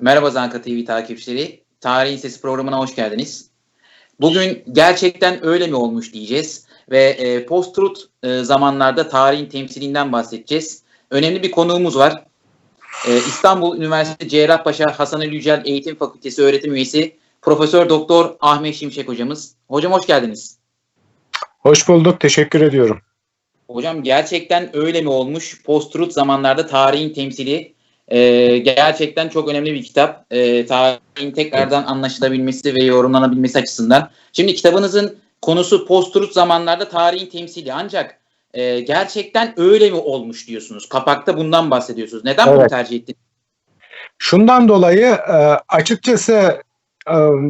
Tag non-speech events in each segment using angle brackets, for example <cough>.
Merhaba Zanka TV takipçileri. Tarihin Sesi programına hoş geldiniz. Bugün gerçekten öyle mi olmuş diyeceğiz ve e, post-truth e, zamanlarda tarihin temsilinden bahsedeceğiz. Önemli bir konuğumuz var. E, İstanbul Üniversitesi Cerrahpaşa Hasan Ali Yücel Eğitim Fakültesi öğretim üyesi Profesör Doktor Ahmet Şimşek hocamız. Hocam hoş geldiniz. Hoş bulduk. Teşekkür ediyorum. Hocam gerçekten öyle mi olmuş? Post-truth zamanlarda tarihin temsili. Ee, gerçekten çok önemli bir kitap. Ee, tarihin tekrardan anlaşılabilmesi ve yorumlanabilmesi açısından. Şimdi kitabınızın konusu post-truth zamanlarda tarihin temsili. Ancak e, gerçekten öyle mi olmuş diyorsunuz? Kapakta bundan bahsediyorsunuz. Neden bunu Evet. tercih ettiniz? Şundan dolayı e, açıkçası e,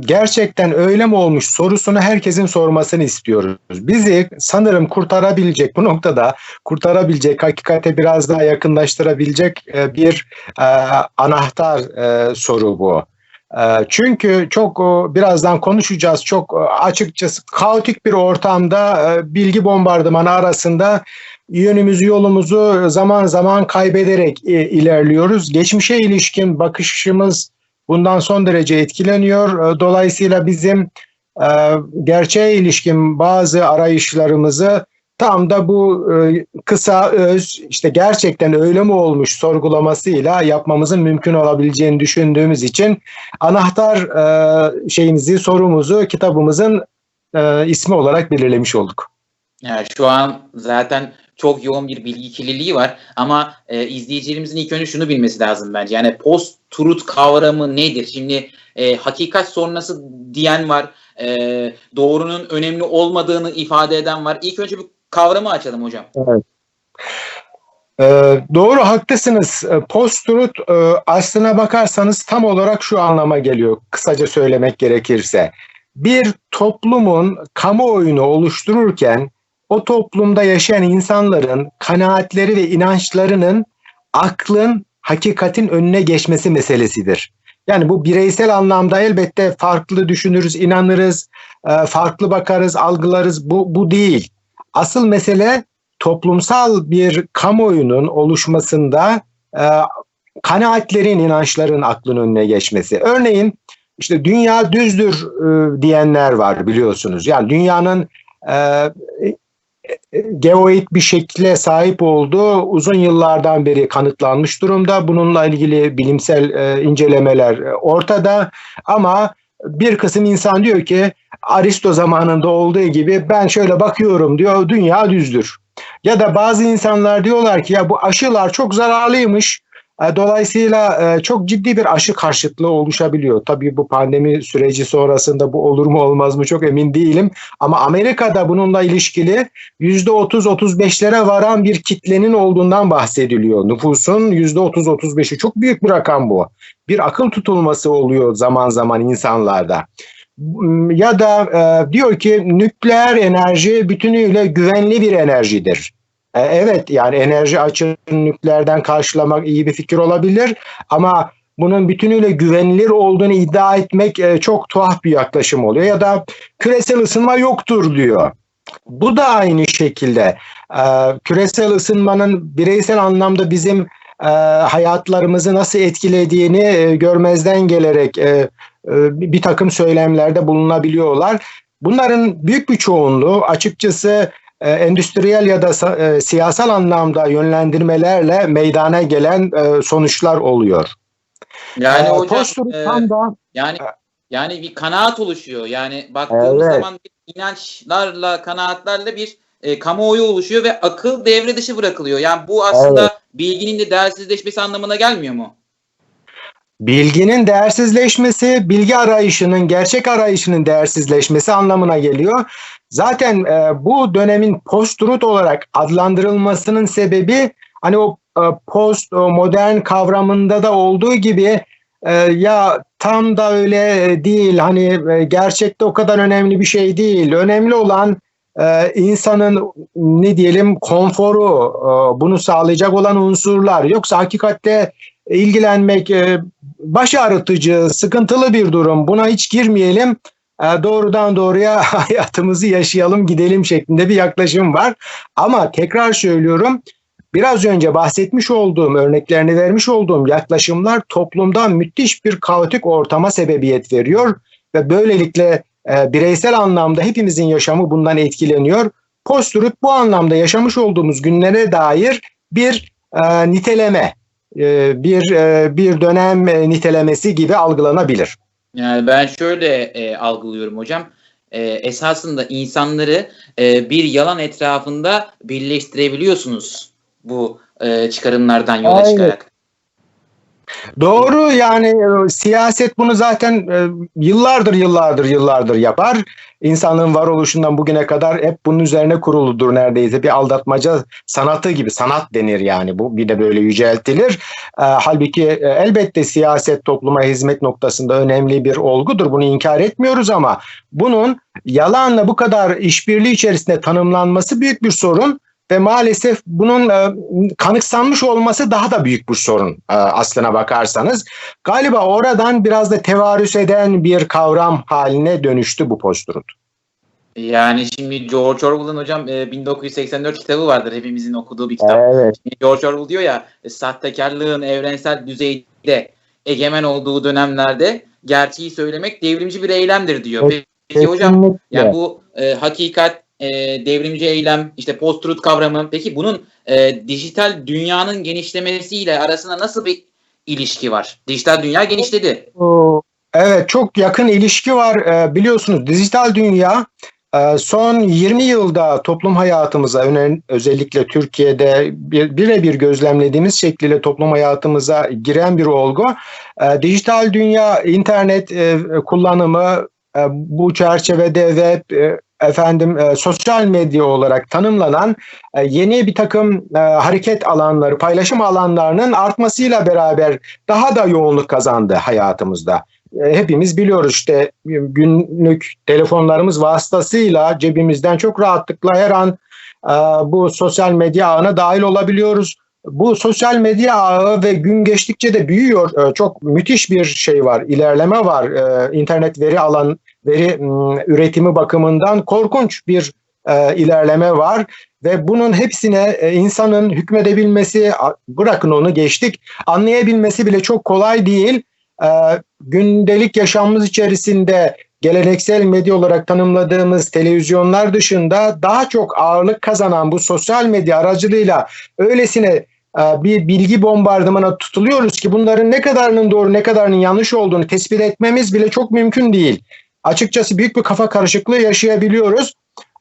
gerçekten öyle mi olmuş sorusunu herkesin sormasını istiyoruz. Bizi sanırım kurtarabilecek bu noktada kurtarabilecek, hakikate biraz daha yakınlaştırabilecek e, bir e, anahtar e, soru bu. Çünkü çok birazdan konuşacağız. Çok açıkçası kaotik bir ortamda bilgi bombardımanı arasında yönümüzü yolumuzu zaman zaman kaybederek ilerliyoruz. Geçmişe ilişkin bakışımız bundan son derece etkileniyor. E, Dolayısıyla bizim e, gerçeğe ilişkin bazı arayışlarımızı tam da bu e, kısa öz işte gerçekten öyle mi olmuş sorgulamasıyla yapmamızın mümkün olabileceğini düşündüğümüz için anahtar e, şeyimizi sorumuzu kitabımızın ismi olarak belirlemiş olduk. Yani şu an zaten çok yoğun bir bilgi kirliliği var ama e, izleyicilerimizin ilk önce şunu bilmesi lazım bence. Yani post-truth kavramı nedir? Şimdi e, hakikat sonrası diyen var, e, doğrunun önemli olmadığını ifade eden var. İlk önce bu kavramı açalım hocam. Ee, doğru haklısınız. Ee, Post-truth e, aslına bakarsanız tam olarak şu anlama geliyor kısaca söylemek gerekirse. Bir toplumun kamuoyunu oluştururken o toplumda yaşayan insanların kanaatleri ve inançlarının aklın hakikatin önüne geçmesi meselesidir. Yani bu bireysel anlamda elbette farklı düşünürüz, inanırız, e, farklı bakarız, algılarız. Bu, bu değil. Asıl mesele toplumsal bir kamuoyunun oluşmasında e, kanaatlerin, inançların aklın önüne geçmesi. Örneğin işte dünya düzdür e, diyenler var biliyorsunuz. Yani dünyanın geoid bir şekle sahip olduğu uzun yıllardan beri kanıtlanmış durumda. Bununla ilgili bilimsel e, incelemeler e, ortada ama bir kısım insan diyor ki Aristo zamanında olduğu gibi ben şöyle bakıyorum diyor dünya düzdür. Ya da bazı insanlar diyorlar ki ya bu aşılar çok zararlıymış. E, Dolayısıyla e, çok ciddi bir aşı karşıtlığı oluşabiliyor. Tabii bu pandemi süreci sonrasında bu olur mu olmaz mı çok emin değilim. Ama Amerika'da bununla ilişkili %30-35'lere varan bir kitlenin olduğundan bahsediliyor. Nüfusun %30-35'i çok büyük bir rakam bu. Bir akıl tutulması oluyor zaman zaman insanlarda ya da e, diyor ki nükleer enerji bütünüyle güvenli bir enerjidir. E, evet yani enerji açığını nükleerden karşılamak iyi bir fikir olabilir ama bunun bütünüyle güvenilir olduğunu iddia etmek e, çok tuhaf bir yaklaşım oluyor. Ya da küresel ısınma yoktur diyor. Bu da aynı şekilde e, küresel ısınmanın bireysel anlamda bizim e, hayatlarımızı nasıl etkilediğini e, görmezden gelerek e, e, bir takım söylemlerde bulunabiliyorlar. Bunların büyük bir çoğunluğu açıkçası e, endüstriyel ya da e, siyasal anlamda yönlendirmelerle meydana gelen e, sonuçlar oluyor. Yani E, hocam e, da yani yani bir kanaat oluşuyor. Yani baktığımız Evet. zaman bir inançlarla, kanaatlerle bir e, kamuoyu oluşuyor ve akıl devre dışı bırakılıyor. Yani bu aslında bilginin de değersizleşmesi anlamına gelmiyor mu? bilginin değersizleşmesi, bilgi arayışının, gerçek arayışının değersizleşmesi anlamına geliyor. Zaten e, bu dönemin post-truth olarak adlandırılmasının sebebi hani o e, post modern kavramında da olduğu gibi e, ya tam da öyle değil hani e, gerçekte o kadar önemli bir şey değil. Önemli olan e, insanın ne diyelim konforu, e, bunu sağlayacak olan unsurlar. Yoksa hakikatte ilgilenmek e, baş ağrıtıcı, sıkıntılı bir durum. Buna hiç girmeyelim. E, doğrudan doğruya <laughs> hayatımızı yaşayalım, gidelim şeklinde bir yaklaşım var. Ama tekrar söylüyorum, biraz önce bahsetmiş olduğum, örneklerini vermiş olduğum yaklaşımlar toplumda müthiş bir kaotik ortama sebebiyet veriyor ve böylelikle e, bireysel anlamda hepimizin yaşamı bundan etkileniyor. Post-truth bu anlamda yaşamış olduğumuz günlere dair bir e, niteleme, e, bir e, bir dönem e, nitelemesi gibi algılanabilir. Yani ben şöyle e, algılıyorum hocam. E, esasında insanları e, bir yalan etrafında birleştirebiliyorsunuz bu e, çıkarımlardan yola Aynen. çıkarak. Doğru yani e, siyaset bunu zaten e, yıllardır yıllardır yıllardır yapar. İnsanlığın varoluşundan bugüne kadar hep bunun üzerine kuruludur neredeyse. Bir aldatmaca sanatı gibi sanat denir yani bu bir de böyle yüceltilir. E, halbuki elbette siyaset topluma hizmet noktasında önemli bir olgudur. Bunu inkar etmiyoruz ama bunun yalanla bu kadar işbirliği içerisinde tanımlanması büyük bir sorun ve maalesef bunun e, kanıksanmış olması daha da büyük bir sorun e, aslına bakarsanız. Galiba oradan biraz da tevarüs eden bir kavram haline dönüştü bu posturut. Yani şimdi George Orwell'ın hocam e, 1984 kitabı vardır hepimizin okuduğu bir kitap. Evet. George Orwell diyor ya e, sahtekarlığın evrensel düzeyde egemen olduğu dönemlerde gerçeği söylemek devrimci bir eylemdir diyor. Peki hocam yani bu e, hakikat e, devrimci eylem işte post-truth kavramı peki bunun e, dijital dünyanın genişlemesiyle arasında nasıl bir ilişki var? Dijital dünya genişledi. Evet çok yakın ilişki var. Ee, biliyorsunuz dijital dünya e, son 20 yılda toplum hayatımıza özellikle Türkiye'de bir, birebir gözlemlediğimiz şekliyle toplum hayatımıza giren bir olgu. E, dijital dünya internet e, kullanımı e, bu çerçevede web e, efendim e, sosyal medya olarak tanımlanan e, yeni bir takım e, hareket alanları, paylaşım alanlarının artmasıyla beraber daha da yoğunluk kazandı hayatımızda. E, Hepimiz biliyoruz işte günlük telefonlarımız vasıtasıyla cebimizden çok rahatlıkla her an e, bu sosyal medya ağına dahil olabiliyoruz. Bu sosyal medya ağı ve gün geçtikçe de büyüyor. E, Çok müthiş bir şey var, ilerleme var. E, İnternet veri alan veri üretimi bakımından korkunç bir e, ilerleme var ve bunun hepsine e, insanın hükmedebilmesi, bırakın onu geçtik, anlayabilmesi bile çok kolay değil. E, gündelik yaşamımız içerisinde geleneksel medya olarak tanımladığımız televizyonlar dışında daha çok ağırlık kazanan bu sosyal medya aracılığıyla öylesine bir bilgi bombardımana tutuluyoruz ki bunların ne kadarının doğru ne kadarının yanlış olduğunu tespit etmemiz bile çok mümkün değil. Açıkçası büyük bir kafa karışıklığı yaşayabiliyoruz.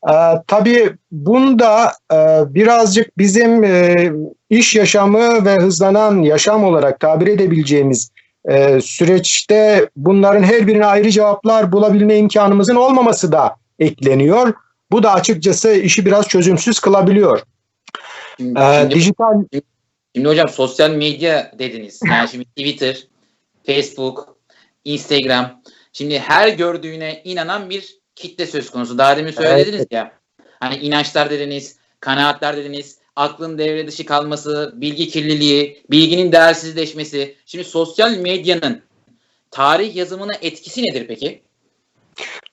Ee, tabii bunda e, birazcık bizim e, iş yaşamı ve hızlanan yaşam olarak tabir edebileceğimiz e, süreçte bunların her birine ayrı cevaplar bulabilme imkanımızın olmaması da ekleniyor. Bu da açıkçası işi biraz çözümsüz kılabiliyor. Şimdi, Ee, şimdi- dijital Şimdi hocam sosyal medya dediniz. Yani şimdi Twitter, Facebook, Instagram. Şimdi her gördüğüne inanan bir kitle söz konusu. Daha demin söylediniz ya. Hani inançlar dediniz, kanaatler dediniz, aklın devre dışı kalması, bilgi kirliliği, bilginin değersizleşmesi. Şimdi sosyal medyanın tarih yazımına etkisi nedir peki?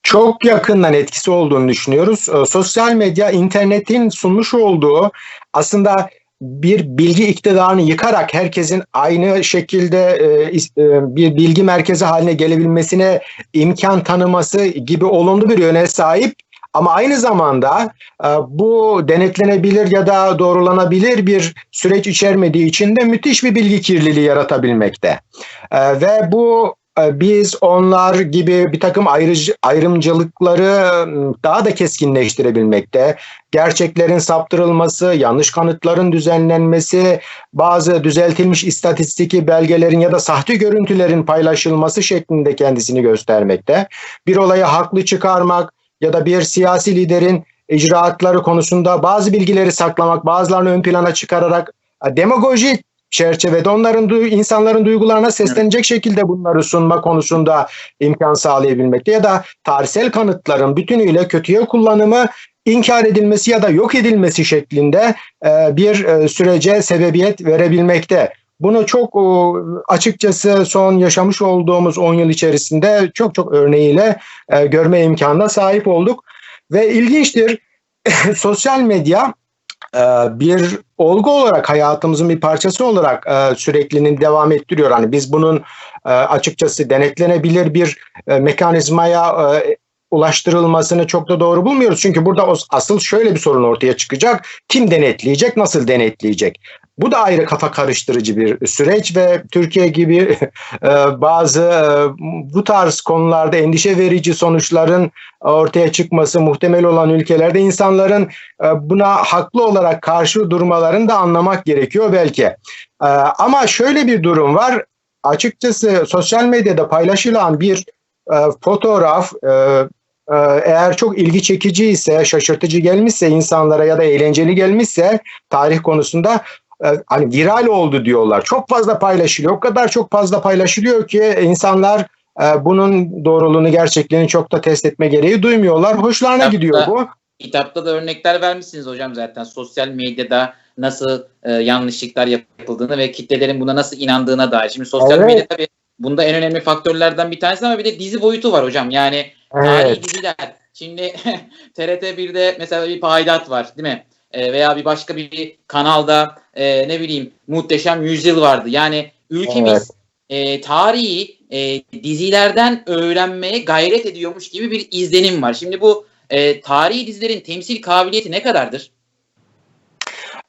çok yakından etkisi olduğunu düşünüyoruz. Ee, Sosyal medya internetin sunmuş olduğu aslında bir bilgi iktidarını yıkarak herkesin aynı şekilde e, e, bir bilgi merkezi haline gelebilmesine imkan tanıması gibi olumlu bir yöne sahip. Ama aynı zamanda e, bu denetlenebilir ya da doğrulanabilir bir süreç içermediği için de müthiş bir bilgi kirliliği yaratabilmekte. Ve bu biz onlar gibi bir takım ayrıcı, ayrımcılıkları daha da keskinleştirebilmekte. Gerçeklerin saptırılması, yanlış kanıtların düzenlenmesi, bazı düzeltilmiş istatistiki belgelerin ya da sahte görüntülerin paylaşılması şeklinde kendisini göstermekte. Bir olayı haklı çıkarmak ya da bir siyasi liderin icraatları konusunda bazı bilgileri saklamak, bazılarını ön plana çıkararak demagoji çerçevede onların du- insanların duygularına seslenecek şekilde bunları sunma konusunda imkan sağlayabilmekte ya da tarihsel kanıtların bütünüyle kötüye kullanımı inkar edilmesi ya da yok edilmesi şeklinde e, bir e, sürece sebebiyet verebilmekte. Bunu çok açıkçası son yaşamış olduğumuz 10 yıl içerisinde çok çok örneğiyle e, görme imkanına sahip olduk ve ilginçtir <laughs> sosyal medya bir olgu olarak hayatımızın bir parçası olarak e, sürekliliğini devam ettiriyor. Hani biz bunun e, açıkçası denetlenebilir bir e, mekanizmaya ulaştırılmasını çok da doğru bulmuyoruz. Çünkü burada asıl şöyle bir sorun ortaya çıkacak. Kim denetleyecek, nasıl denetleyecek? Bu da ayrı kafa karıştırıcı bir süreç ve Türkiye gibi <laughs> e, bazı e, bu tarz konularda endişe verici sonuçların ortaya çıkması muhtemel olan ülkelerde insanların e, buna haklı olarak karşı durmalarını da anlamak gerekiyor belki. Ama şöyle bir durum var. Açıkçası sosyal medyada paylaşılan bir fotoğraf eğer çok ilgi çekici ise, şaşırtıcı gelmişse insanlara ya da eğlenceli gelmişse tarih konusunda e, hani viral oldu diyorlar. Çok fazla paylaşılıyor. O kadar çok fazla paylaşılıyor ki insanlar e, bunun doğruluğunu, gerçekliğini çok da test etme gereği duymuyorlar. Hoşlarına kitapta, gidiyor bu. Kitapta da örnekler vermişsiniz hocam zaten. Sosyal medyada nasıl e, yanlışlıklar yapıldığını ve kitlelerin buna nasıl inandığına dair. Şimdi sosyal evet. medya tabii bunda en önemli faktörlerden bir tanesi ama bir de dizi boyutu var hocam. Yani. Tarihi diziler. Şimdi <laughs> TRT 1'de mesela bir paydat var değil mi? E, veya bir başka bir kanalda e, ne bileyim Muhteşem Yüzyıl vardı. Yani ülkemiz evet. e, tarihi e, dizilerden öğrenmeye gayret ediyormuş gibi bir izlenim var. Şimdi bu e, tarihi dizilerin temsil kabiliyeti ne kadardır?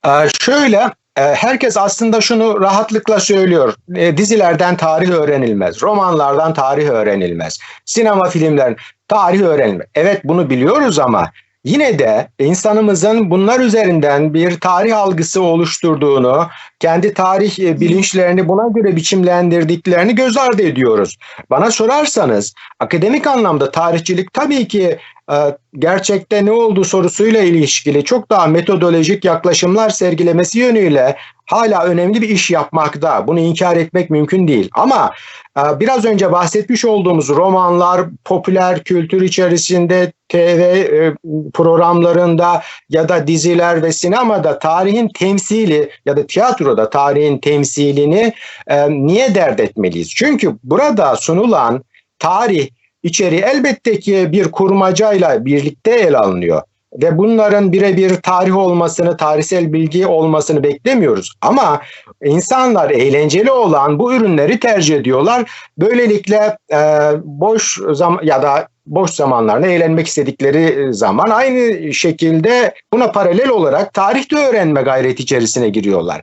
Ee, şöyle herkes aslında şunu rahatlıkla söylüyor. E, dizilerden tarih öğrenilmez, romanlardan tarih öğrenilmez, sinema filmler tarih öğrenilmez. Evet bunu biliyoruz ama Yine de insanımızın bunlar üzerinden bir tarih algısı oluşturduğunu, kendi tarih e, bilinçlerini buna göre biçimlendirdiklerini göz ardı ediyoruz. Bana sorarsanız akademik anlamda tarihçilik tabii ki e, gerçekte ne olduğu sorusuyla ilişkili çok daha metodolojik yaklaşımlar sergilemesi yönüyle hala önemli bir iş yapmakta. Bunu inkar etmek mümkün değil. Ama e, biraz önce bahsetmiş olduğumuz romanlar, popüler kültür içerisinde TV programlarında ya da diziler ve sinemada tarihin temsili ya da tiyatroda tarihin temsilini e, niye dert etmeliyiz? Çünkü burada sunulan tarih içeriği elbette ki bir kurmacayla birlikte ele alınıyor ve bunların birebir tarih olmasını, tarihsel bilgi olmasını beklemiyoruz. Ama insanlar eğlenceli olan bu ürünleri tercih ediyorlar. Böylelikle e, boş zaman ya da boş zamanlarında eğlenmek istedikleri zaman aynı şekilde buna paralel olarak tarihte öğrenme gayreti içerisine giriyorlar.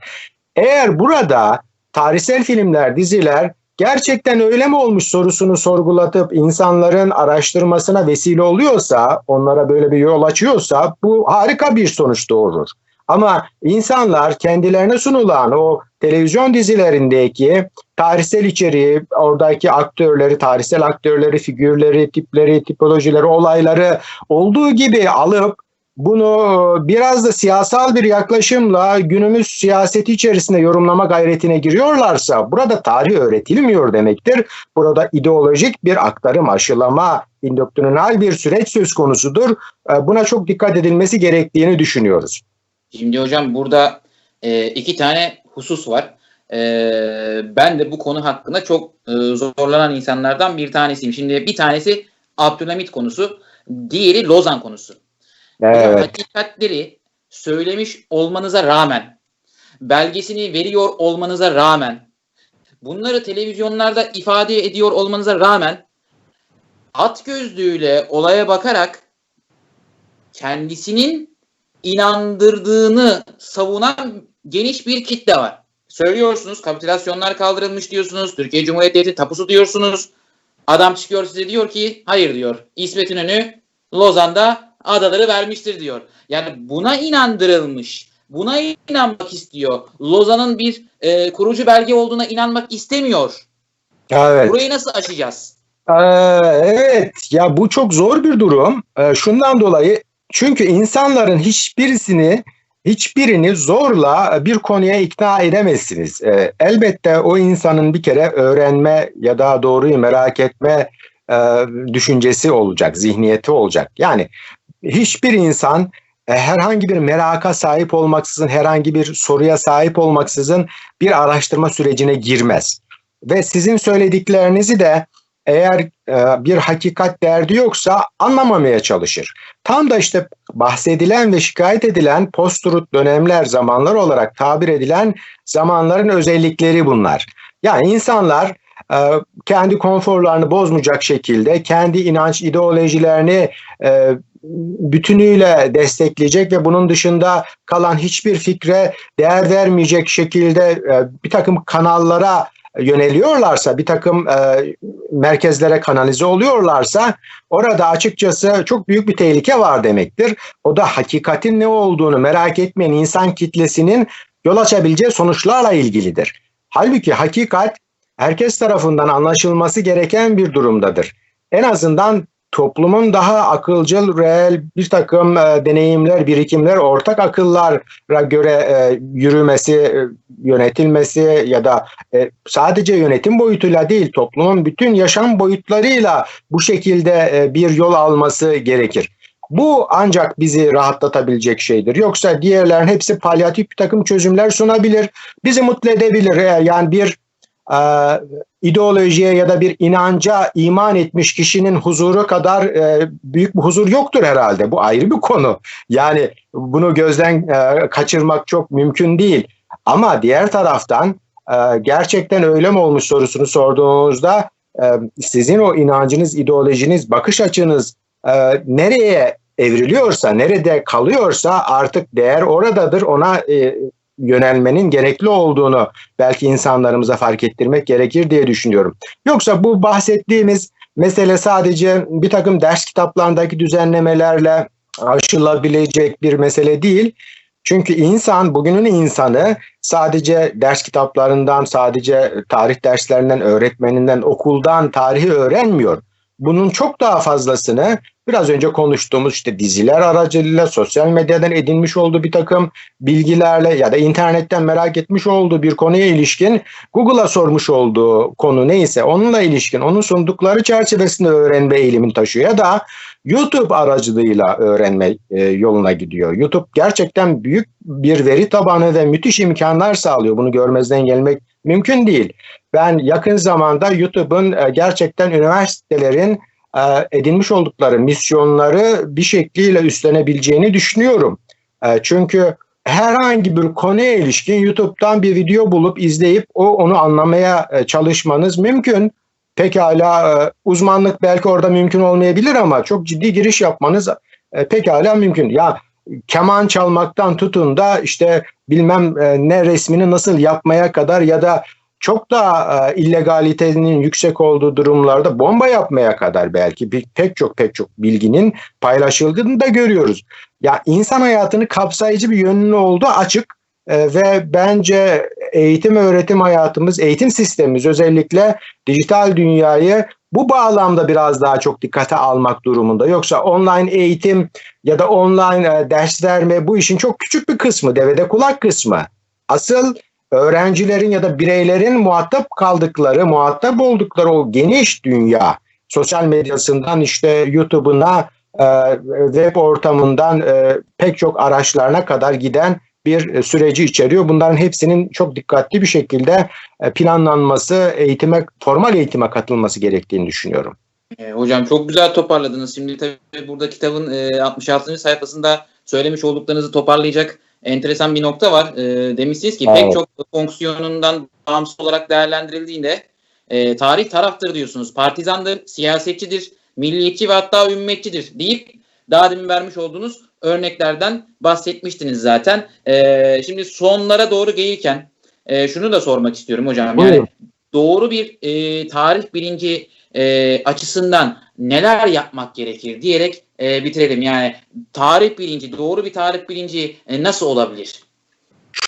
Eğer burada tarihsel filmler, diziler gerçekten öyle mi olmuş sorusunu sorgulatıp insanların araştırmasına vesile oluyorsa, onlara böyle bir yol açıyorsa bu harika bir sonuç doğurur. Ama insanlar kendilerine sunulan o televizyon dizilerindeki tarihsel içeriği, oradaki aktörleri, tarihsel aktörleri, figürleri, tipleri, tipolojileri, olayları olduğu gibi alıp bunu biraz da siyasal bir yaklaşımla günümüz siyaseti içerisinde yorumlama gayretine giriyorlarsa burada tarih öğretilmiyor demektir. Burada ideolojik bir aktarım, aşılama, indoktrinal bir süreç söz konusudur. Ee, buna çok dikkat edilmesi gerektiğini düşünüyoruz. Şimdi hocam burada e, iki tane husus var. E, ben de bu konu hakkında çok e, zorlanan insanlardan bir tanesiyim. Şimdi bir tanesi Abdülhamit konusu, diğeri Lozan konusu. Evet. Hakikatleri söylemiş olmanıza rağmen, belgesini veriyor olmanıza rağmen, bunları televizyonlarda ifade ediyor olmanıza rağmen at gözlüğüyle olaya bakarak kendisinin inandırdığını savunan geniş bir kitle var. Söylüyorsunuz kapitülasyonlar kaldırılmış diyorsunuz. Türkiye Cumhuriyeti tapusu diyorsunuz. Adam çıkıyor size diyor ki hayır diyor. İsmet İnönü Lozan'da adaları vermiştir diyor. Yani buna inandırılmış. Buna inanmak istiyor. Lozan'ın bir e, kurucu belge olduğuna inanmak istemiyor. Evet. Burayı nasıl aşacağız? Ee, evet ya bu çok zor bir durum. Ee, şundan dolayı çünkü insanların hiçbirisini hiçbirini zorla bir konuya ikna edemezsiniz. Ee, elbette o insanın bir kere öğrenme ya da doğruyu merak etme e, düşüncesi olacak, zihniyeti olacak. Yani hiçbir insan e, herhangi bir meraka sahip olmaksızın, herhangi bir soruya sahip olmaksızın bir araştırma sürecine girmez. Ve sizin söylediklerinizi de eğer e, bir hakikat derdi yoksa anlamamaya çalışır. Tam da işte bahsedilen ve şikayet edilen post-truth dönemler, zamanlar olarak tabir edilen zamanların özellikleri bunlar. Yani insanlar e, kendi konforlarını bozmayacak şekilde kendi inanç ideolojilerini bütünüyle destekleyecek ve bunun dışında kalan hiçbir fikre değer vermeyecek şekilde e, bir takım kanallara yöneliyorlarsa, bir takım e, merkezlere kanalize oluyorlarsa orada açıkçası çok büyük bir tehlike var demektir. O da hakikatin ne olduğunu merak etmeyen insan kitlesinin yol açabileceği sonuçlarla ilgilidir. Halbuki hakikat herkes tarafından anlaşılması gereken bir durumdadır. En azından toplumun daha akılcıl, reel bir takım e, deneyimler, birikimler, ortak akıllara göre e, yürümesi, e, yönetilmesi ya da e, sadece yönetim boyutuyla değil, toplumun bütün yaşam boyutlarıyla bu şekilde e, bir yol alması gerekir. Bu ancak bizi rahatlatabilecek şeydir. Yoksa diğerlerin hepsi palyatif bir takım çözümler sunabilir. Bizi mutlu edebilir. Yani bir e, ideolojiye ya da bir inanca iman etmiş kişinin huzuru kadar e, büyük bir huzur yoktur herhalde. Bu ayrı bir konu. Yani bunu gözden e, kaçırmak çok mümkün değil. Ama diğer taraftan e, gerçekten öyle mi olmuş sorusunu sorduğunuzda e, sizin o inancınız, ideolojiniz, bakış açınız e, nereye evriliyorsa, nerede kalıyorsa artık değer oradadır. Ona e, yönelmenin gerekli olduğunu belki insanlarımıza fark ettirmek gerekir diye düşünüyorum. Yoksa bu bahsettiğimiz mesele sadece bir takım ders kitaplarındaki düzenlemelerle aşılabilecek bir mesele değil. Çünkü insan, bugünün insanı sadece ders kitaplarından, sadece tarih derslerinden, öğretmeninden, okuldan tarihi öğrenmiyor. Bunun çok daha fazlasını biraz önce konuştuğumuz işte diziler aracılığıyla sosyal medyadan edinmiş olduğu bir takım bilgilerle ya da internetten merak etmiş olduğu bir konuya ilişkin Google'a sormuş olduğu konu neyse onunla ilişkin onun sundukları çerçevesinde öğrenme eğilimin taşıyor. Ya da YouTube aracılığıyla öğrenme e, yoluna gidiyor. YouTube gerçekten büyük bir veri tabanı ve müthiş imkanlar sağlıyor. Bunu görmezden gelmek mümkün değil. Ben yakın zamanda YouTube'un e, gerçekten üniversitelerin e, edinmiş oldukları misyonları bir şekliyle üstlenebileceğini düşünüyorum. E, çünkü herhangi bir konuya ilişkin YouTube'dan bir video bulup izleyip o onu anlamaya çalışmanız mümkün. Pekala uzmanlık belki orada mümkün olmayabilir ama çok ciddi giriş yapmanız pekala mümkün. Ya keman çalmaktan tutun da işte bilmem ne resmini nasıl yapmaya kadar ya da çok e, illegalitenin yüksek olduğu durumlarda bomba yapmaya kadar belki pek çok pek çok bilginin paylaşıldığını da görüyoruz. Ya insan hayatını kapsayıcı bir yönlü olduğu açık e, ve bence eğitim öğretim hayatımız, eğitim sistemimiz özellikle dijital dünyayı bu bağlamda biraz daha çok dikkate almak durumunda. Yoksa online eğitim ya da online e, ders verme bu işin çok küçük bir kısmı, devede kulak kısmı. Asıl öğrencilerin ya da bireylerin muhatap kaldıkları, muhatap oldukları o geniş dünya, sosyal medyasından işte YouTube'una, e, web ortamından e, pek çok araçlarına kadar giden bir süreci içeriyor. Bunların hepsinin çok dikkatli bir şekilde e, planlanması, eğitime, formal eğitime katılması gerektiğini düşünüyorum. E, hocam çok güzel toparladınız. Şimdi tabii burada kitabın e, 66. sayfasında söylemiş olduklarınızı toparlayacak enteresan bir nokta var. E, demişsiniz ki evet. pek çok fonksiyonundan bağımsız olarak değerlendirildiğinde e, tarih taraftır diyorsunuz. Partizandır, siyasetçidir, milliyetçi ve hatta ümmetçidir deyip daha demin vermiş olduğunuz örneklerden bahsetmiştiniz zaten. E, şimdi sonlara doğru gelirken e, şunu da sormak istiyorum hocam. Yani doğru bir e, tarih bilinci e, açısından neler yapmak gerekir diyerek e, bitirelim. Yani tarih bilinci, doğru bir tarih bilinci e, nasıl olabilir?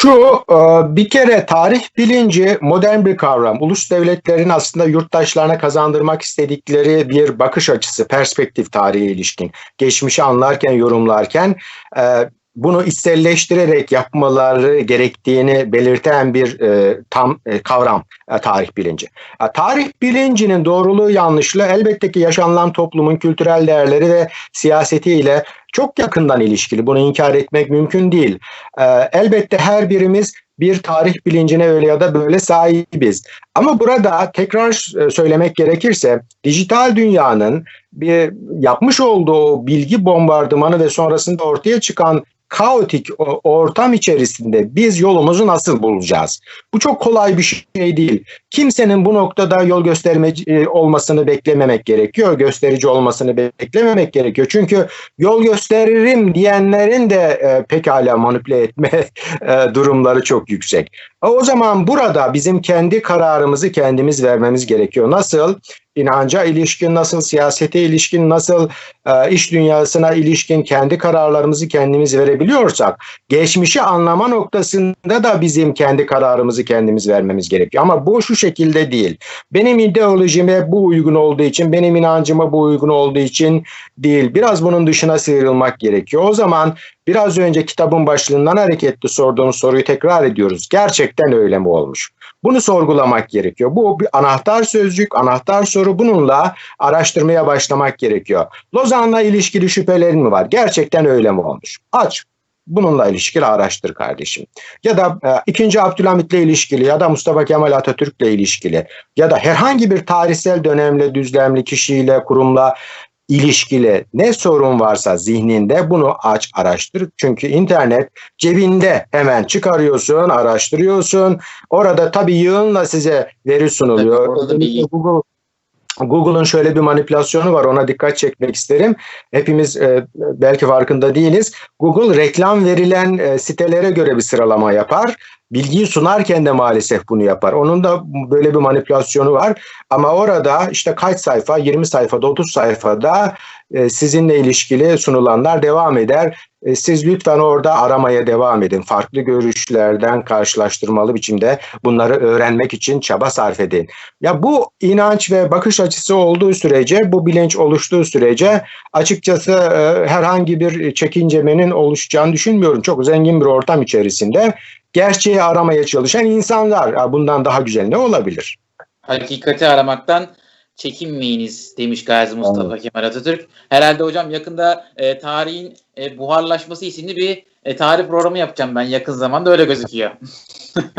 Şu e, bir kere tarih bilinci modern bir kavram. Ulus devletlerin aslında yurttaşlarına kazandırmak istedikleri bir bakış açısı, perspektif tarihe ilişkin. Geçmişi anlarken, yorumlarken e, bunu içselleştirerek yapmaları gerektiğini belirten bir e, tam e, kavram e, tarih bilinci. E, tarih bilincinin doğruluğu yanlışlığı elbette ki yaşanılan toplumun kültürel değerleri ve siyasetiyle çok yakından ilişkili. Bunu inkar etmek mümkün değil. E, elbette her birimiz bir tarih bilincine öyle ya da böyle sahibiz. Ama burada tekrar e, söylemek gerekirse dijital dünyanın bir yapmış olduğu bilgi bombardımanı ve sonrasında ortaya çıkan kaotik ortam içerisinde biz yolumuzu nasıl bulacağız? Bu çok kolay bir şey değil. Kimsenin bu noktada yol göstermeci olmasını beklememek gerekiyor. Gösterici olmasını beklememek gerekiyor. Çünkü yol gösteririm diyenlerin de e, pekala manipüle etme <laughs> e, durumları çok yüksek. O zaman burada bizim kendi kararımızı kendimiz vermemiz gerekiyor. Nasıl? inanca ilişkin nasıl, siyasete ilişkin nasıl, e, iş dünyasına ilişkin kendi kararlarımızı kendimiz verebiliyorsak, geçmişi anlama noktasında da bizim kendi kararımızı kendimiz vermemiz gerekiyor. Ama bu şu şekilde değil. Benim ideolojime bu uygun olduğu için, benim inancıma bu uygun olduğu için değil. Biraz bunun dışına sıyrılmak gerekiyor. O zaman biraz önce kitabın başlığından hareketli sorduğunuz soruyu tekrar ediyoruz. Gerçekten öyle mi olmuş? Bunu sorgulamak gerekiyor. Bu bir anahtar sözcük, anahtar soru. Bununla araştırmaya başlamak gerekiyor. Lozan'la ilişkili şüphelerin mi var? Gerçekten öyle mi olmuş? Aç. Bununla ilişkili araştır kardeşim. Ya da e, 2. Abdülhamit'le ilişkili ya da Mustafa Kemal Atatürk'le ilişkili ya da herhangi bir tarihsel dönemle, düzlemli kişiyle, kurumla ilişkili ne sorun varsa zihninde bunu aç araştır. Çünkü internet cebinde hemen çıkarıyorsun, araştırıyorsun. Orada tabii yığınla size veri sunuluyor. Google Google'un şöyle bir manipülasyonu var ona dikkat çekmek isterim. Hepimiz e, belki farkında değiliz. Google reklam verilen e, sitelere göre bir sıralama yapar. Bilgiyi sunarken de maalesef bunu yapar. Onun da böyle bir manipülasyonu var. Ama orada işte kaç sayfa, 20 sayfada, 30 sayfada e, sizinle ilişkili sunulanlar devam eder. E, siz lütfen orada aramaya devam edin. Farklı görüşlerden karşılaştırmalı biçimde bunları öğrenmek için çaba sarf edin. Ya bu inanç ve bakış açısı olduğu sürece, bu bilinç oluştuğu sürece açıkçası e, herhangi bir çekincemenin oluşacağını düşünmüyorum. Çok zengin bir ortam içerisinde gerçeği aramaya çalışan insanlar. Bundan daha güzel ne olabilir? Hakikati aramaktan çekinmeyiniz demiş Gazi Mustafa evet. Kemal Atatürk. Herhalde hocam yakında e, tarihin e, buharlaşması isimli bir e, tarih programı yapacağım ben yakın zamanda öyle gözüküyor. <laughs>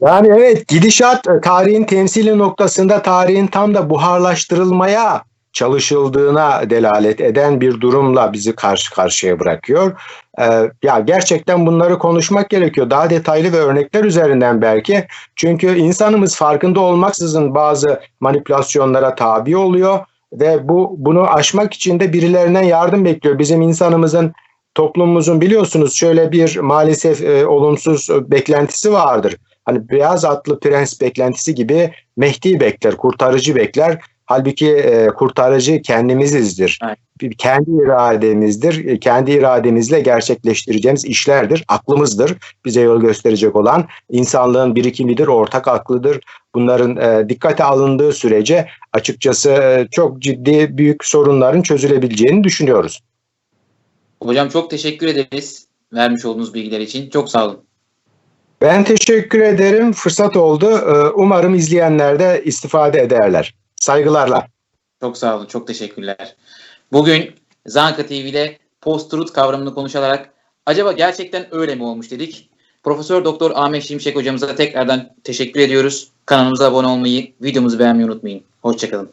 yani evet gidişat e, tarihin temsili noktasında tarihin tam da buharlaştırılmaya çalışıldığına delalet eden bir durumla bizi karşı karşıya bırakıyor. Ee, ya gerçekten bunları konuşmak gerekiyor. Daha detaylı ve örnekler üzerinden belki. Çünkü insanımız farkında olmaksızın bazı manipülasyonlara tabi oluyor ve bu bunu aşmak için de birilerinden yardım bekliyor. Bizim insanımızın toplumumuzun biliyorsunuz şöyle bir maalesef e, olumsuz beklentisi vardır. Hani beyaz atlı prens beklentisi gibi Mehdi bekler, kurtarıcı bekler. Halbuki e, kurtarıcı kendimizizdir. Evet. Kendi irademizdir. E, kendi irademizle gerçekleştireceğimiz işlerdir. Aklımızdır. Bize yol gösterecek olan insanlığın birikimidir, ortak aklıdır. Bunların e, dikkate alındığı sürece açıkçası e, çok ciddi büyük sorunların çözülebileceğini düşünüyoruz. Hocam çok teşekkür ederiz vermiş olduğunuz bilgiler için. Çok sağ olun. Ben teşekkür ederim. Fırsat oldu. E, umarım izleyenler de istifade ederler. Saygılarla. Çok sağ olun. Çok teşekkürler. Bugün Zanka TV'de post-truth kavramını konuşarak acaba gerçekten öyle mi olmuş dedik. Profesör Doktor Ahmet Şimşek hocamıza tekrardan teşekkür ediyoruz. Kanalımıza abone olmayı, videomuzu beğenmeyi unutmayın. Hoşçakalın.